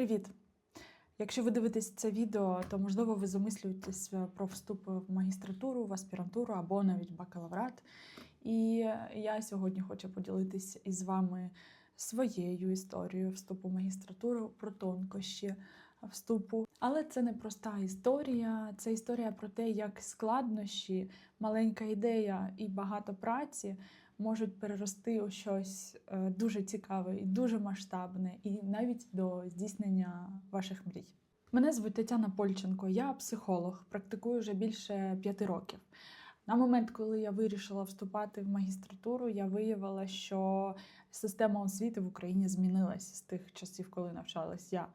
Привіт! Якщо ви дивитесь це відео, то можливо ви замислюєтесь про вступ в магістратуру, в аспірантуру або навіть бакалаврат. І я сьогодні хочу поділитись із вами своєю історією вступу в магістратуру, про тонкощі вступу. Але це не проста історія, це історія про те, як складнощі, маленька ідея і багато праці можуть перерости у щось е, дуже цікаве і дуже масштабне, і навіть до здійснення ваших мрій. Мене звуть Тетяна Польченко, я психолог, практикую вже більше п'яти років. На момент, коли я вирішила вступати в магістратуру, я виявила, що система освіти в Україні змінилась з тих часів, коли навчалась я.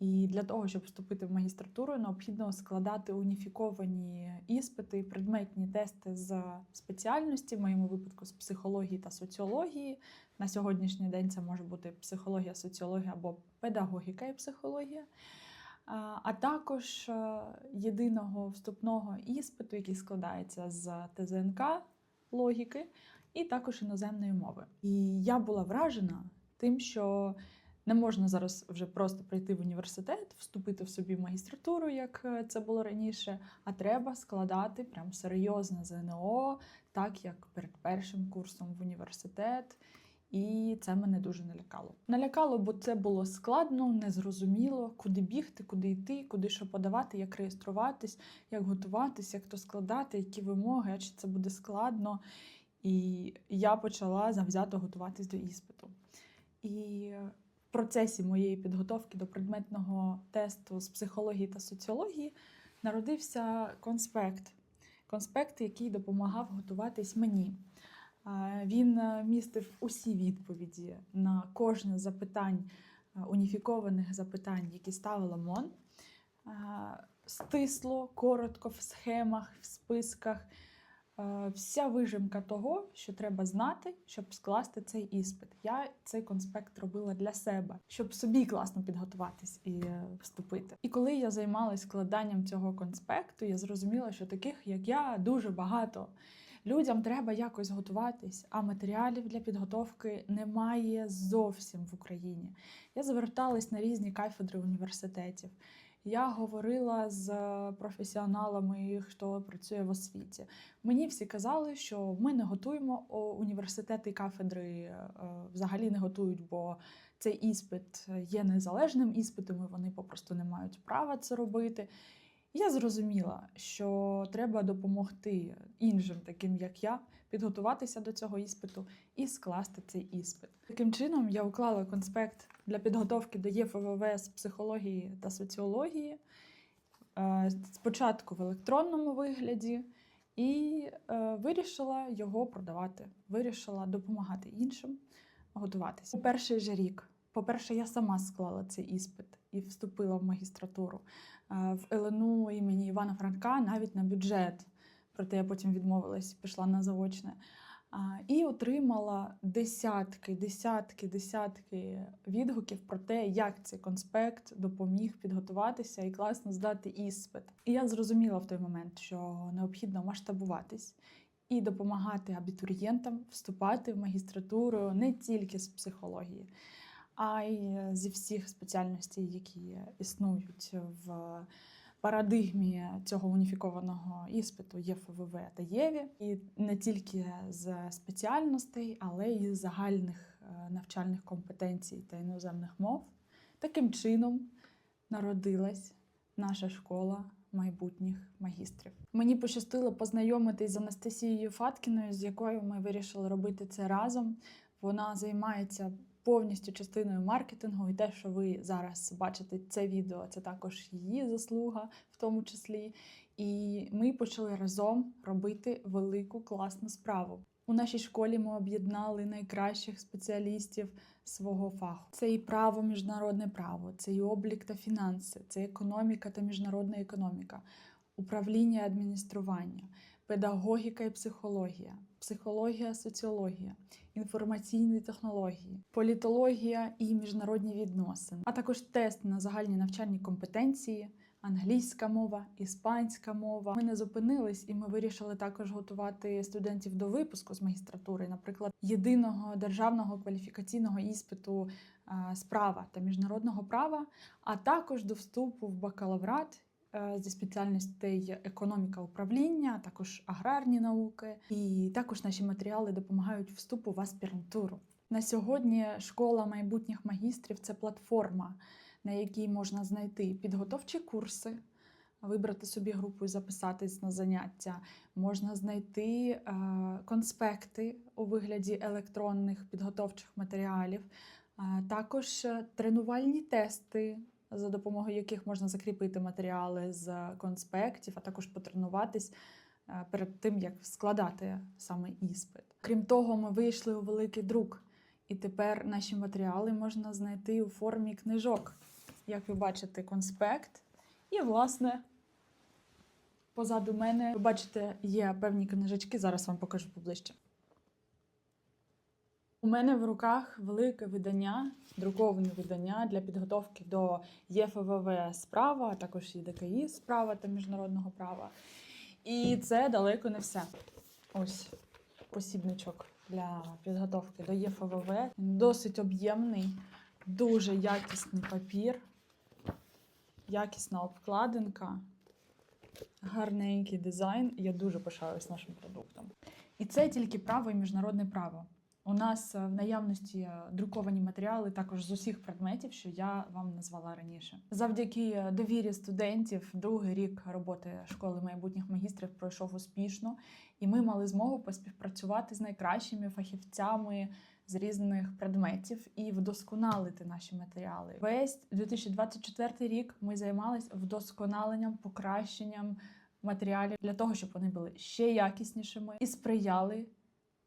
І для того, щоб вступити в магістратуру, необхідно складати уніфіковані іспити, предметні тести з спеціальності, в моєму випадку з психології та соціології. На сьогоднішній день це може бути психологія, соціологія або педагогіка і психологія. А також е, єдиного вступного іспиту, який складається з ТЗНК логіки, і також іноземної мови. І я була вражена тим, що не можна зараз вже просто прийти в університет, вступити в собі в магістратуру, як е, це було раніше, а треба складати прям серйозне ЗНО, так як перед першим курсом в університет. І це мене дуже налякало. Налякало, бо це було складно, незрозуміло, куди бігти, куди йти, куди що подавати, як реєструватись, як готуватись, як то складати, які вимоги, а чи це буде складно. І я почала завзято готуватись до іспиту. І процесі моєї підготовки до предметного тесту з психології та соціології народився конспект. Конспект, який допомагав готуватись мені. Він містив усі відповіді на кожне запитань, уніфікованих запитань, які ставила МОН. Стисло, коротко, в схемах, в списках. Вся вижимка того, що треба знати, щоб скласти цей іспит. Я цей конспект робила для себе, щоб собі класно підготуватись і е, вступити. І коли я займалась складанням цього конспекту, я зрозуміла, що таких, як я, дуже багато. Людям треба якось готуватись, а матеріалів для підготовки немає зовсім в Україні. Я зверталась на різні кафедри університетів. Я говорила з професіоналами, хто працює в освіті. Мені всі казали, що ми не готуємо університети і кафедри е, взагалі не готують, бо цей іспит є незалежним іспитом, і вони попросту не мають права це робити. Я зрозуміла, що треба допомогти іншим, таким як я, підготуватися до цього іспиту і скласти цей іспит. Таким чином, я уклала конспект для підготовки до ЄФВВ з психології та соціології. Е, спочатку в електронному вигляді, і е, вирішила його продавати. Вирішила допомагати іншим готуватися. У перший же рік по-перше, я сама склала цей іспит і вступила в магістратуру в ЛНУ імені Івана Франка навіть на бюджет. Проте я потім відмовилась, пішла на заочне. І отримала десятки, десятки, десятки відгуків про те, як цей конспект допоміг підготуватися і класно здати іспит. І я зрозуміла в той момент, що необхідно масштабуватись і допомагати абітурієнтам вступати в магістратуру не тільки з психології а й зі всіх спеціальностей, які існують в парадигмі цього уніфікованого іспиту ЄФВВ та ЄВІ, і не тільки з спеціальностей, але й з загальних е, навчальних компетенцій та іноземних мов. Таким чином народилась наша школа. Майбутніх магістрів мені пощастило познайомитись з Анастасією Фаткіною, з якою ми вирішили робити це разом. Вона займається повністю частиною маркетингу, і те, що ви зараз бачите це відео, це також її заслуга, в тому числі. І ми почали разом робити велику класну справу. У нашій школі ми об'єднали найкращих спеціалістів свого фаху. Це і право, міжнародне право, це і облік та фінанси, це економіка та міжнародна економіка, управління і адміністрування, педагогіка і психологія, психологія, соціологія, інформаційні технології, політологія і міжнародні відносини, а також тест на загальні навчальні компетенції, англійська мова, іспанська мова. Ми не зупинились, і ми вирішили також готувати студентів до випуску з магістратури, наприклад, єдиного державного кваліфікаційного іспиту а, з права та міжнародного права, а також до вступу в бакалаврат е, зі спеціальностей економіка управління, також аграрні науки. І також наші матеріали допомагають вступу в аспірантуру. На сьогодні школа майбутніх магістрів це платформа, на якій можна знайти підготовчі курси, вибрати собі групу і записатись на заняття. Можна знайти е, конспекти у вигляді електронних підготовчих матеріалів, а також е, тренувальні тести, за допомогою яких можна закріпити матеріали з конспектів, а також потренуватись е, перед тим, як складати саме іспит. Крім того, ми вийшли у великий друк, і тепер наші матеріали можна знайти у формі книжок. Як ви бачите, конспект. І, власне, позаду мене, ви бачите, є певні книжечки, зараз вам покажу поближче. У мене в руках велике видання, друковане видання для підготовки до ЄФВВ справа, а також і ДКІ справа та міжнародного права. І це далеко не все. Ось посібничок для підготовки до ЄФВВ. Досить об'ємний, дуже якісний папір, якісна обкладинка, гарненький дизайн. Я дуже пишаюсь нашим продуктом. І це тільки право і міжнародне право. У нас е, в наявності е, друковані матеріали також з усіх предметів, що я вам назвала раніше. Завдяки е, довірі студентів, другий рік роботи школи майбутніх магістрів пройшов успішно, і ми мали змогу поспівпрацювати з найкращими фахівцями з різних предметів і вдосконалити наші матеріали. Весь 2024 рік ми займалися вдосконаленням, покращенням матеріалів для того, щоб вони були ще якіснішими і сприяли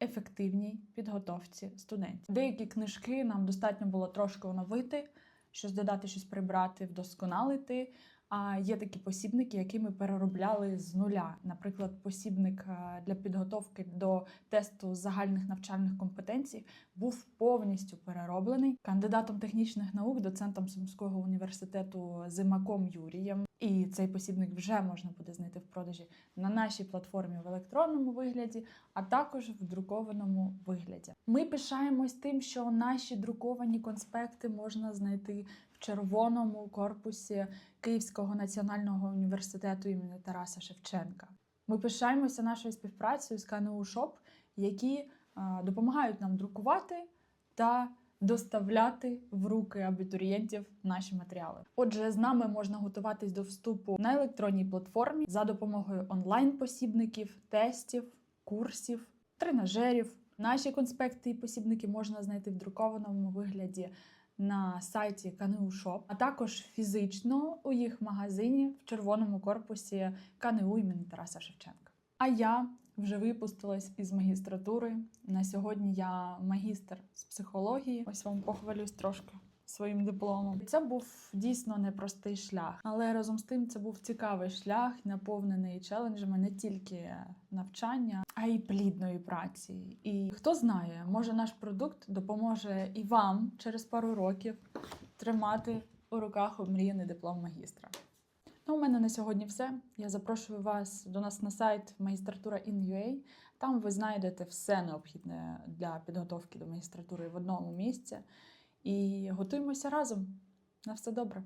ефективній підготовці студентів. Деякі книжки нам достатньо було трошки оновити, щось додати, щось прибрати, вдосконалити. А є такі посібники, які ми переробляли з нуля. Наприклад, посібник е, для підготовки до тесту загальних навчальних компетенцій був повністю перероблений кандидатом технічних наук, доцентом Сумського університету Зимаком Юрієм. І цей посібник вже можна буде знайти в продажі на нашій платформі в електронному вигляді, а також в друкованому вигляді. Ми пишаємось тим, що наші друковані конспекти можна знайти в червоному корпусі Київського національного університету імені Тараса Шевченка. Ми пишаємося нашою співпрацею з КНУ ШОП, які е, допомагають нам друкувати та доставляти в руки абітурієнтів наші матеріали. Отже, з нами можна готуватись до вступу на електронній платформі за допомогою онлайн-посібників, тестів, курсів, тренажерів. Наші конспекти і посібники можна знайти в друкованому вигляді на сайті КНУ Шоп, а також фізично у їх магазині в червоному корпусі КНУ імені Тараса Шевченка. А я вже випустилась із магістратури. На сьогодні я магістр з психології. Ось вам похвалюсь трошки своїм дипломом. Це був дійсно непростий шлях, але разом з тим це був цікавий шлях, наповнений челенджами не тільки навчання, а й плідної праці. І хто знає, може наш продукт допоможе і вам через пару років тримати у руках омріяний диплом магістра. Ну, у мене на сьогодні все. Я запрошую вас до нас на сайт магістратура in.ua. Там ви знайдете все необхідне для підготовки до магістратури в одному місці. І готуємося разом. На все добре.